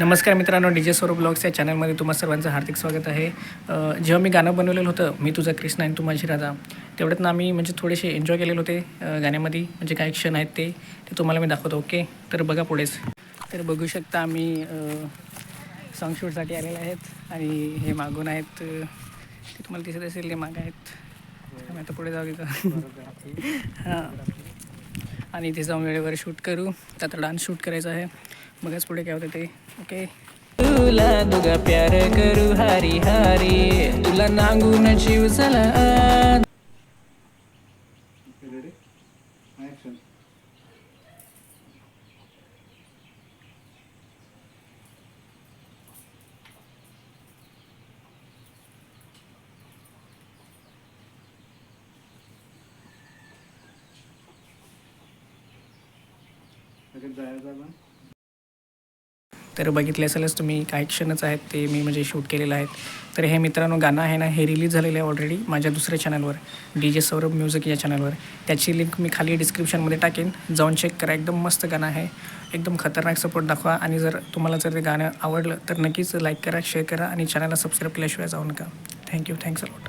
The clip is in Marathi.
नमस्कार मित्रांनो डी जे स्वरूप ब्लॉग्स या चॅनलमध्ये तुम्हा सर्वांचं हार्दिक स्वागत आहे. जेव्हा मी गाणं बनवलेलं होतं मी तुझा कृष्ण आणि तू माझी राधा तेवढ्यात ना आम्ही म्हणजे थोडेसे एन्जॉय केलेले होते गाण्यामध्ये. म्हणजे काही क्षण आहेत ते ते तुम्हाला मी दाखवतो ओके तर बघा पुढेच तर बघू शकता आम्ही सॉंग शूटसाठी आलेले आहेत आणि हे मागून आहेत ते तुम्हाला दिसत असेल ते मागं आहेत. आता पुढे जाऊ तिथं हां. आणि इथे जाऊन वेळेवर शूट करू. आता डान्स शूट करायचा आहे. बघाच पुढे काय होतं ते. ओके तुला दुगा प्यार करू हारी हारी. तुला नांगून जीव झाला. तर बघितले असेलच तुम्ही काही क्षणच आहेत ते मी म्हणजे शूट केलेलं आहेत. तर हे मित्रांनो गाणं आहे ना हे रिलीज झालेलं आहे ऑलरेडी माझ्या दुसऱ्या चॅनलवर डी जे सौरभ म्युझिक या चॅनलवर त्याची लिंक मी खाली डिस्क्रिप्शनमध्ये टाकेन. जाऊन चेक करा एकदम मस्त गाणं आहे. एकदम खतरनाक सपोर्ट दाखवा. आणि जर तुम्हाला जर ते गाणं आवडलं तर नक्कीच लाईक करा शेअर करा आणि चॅनलला सबस्क्राईब केल्याशिवाय जाऊ नका. Thank you thanks a lot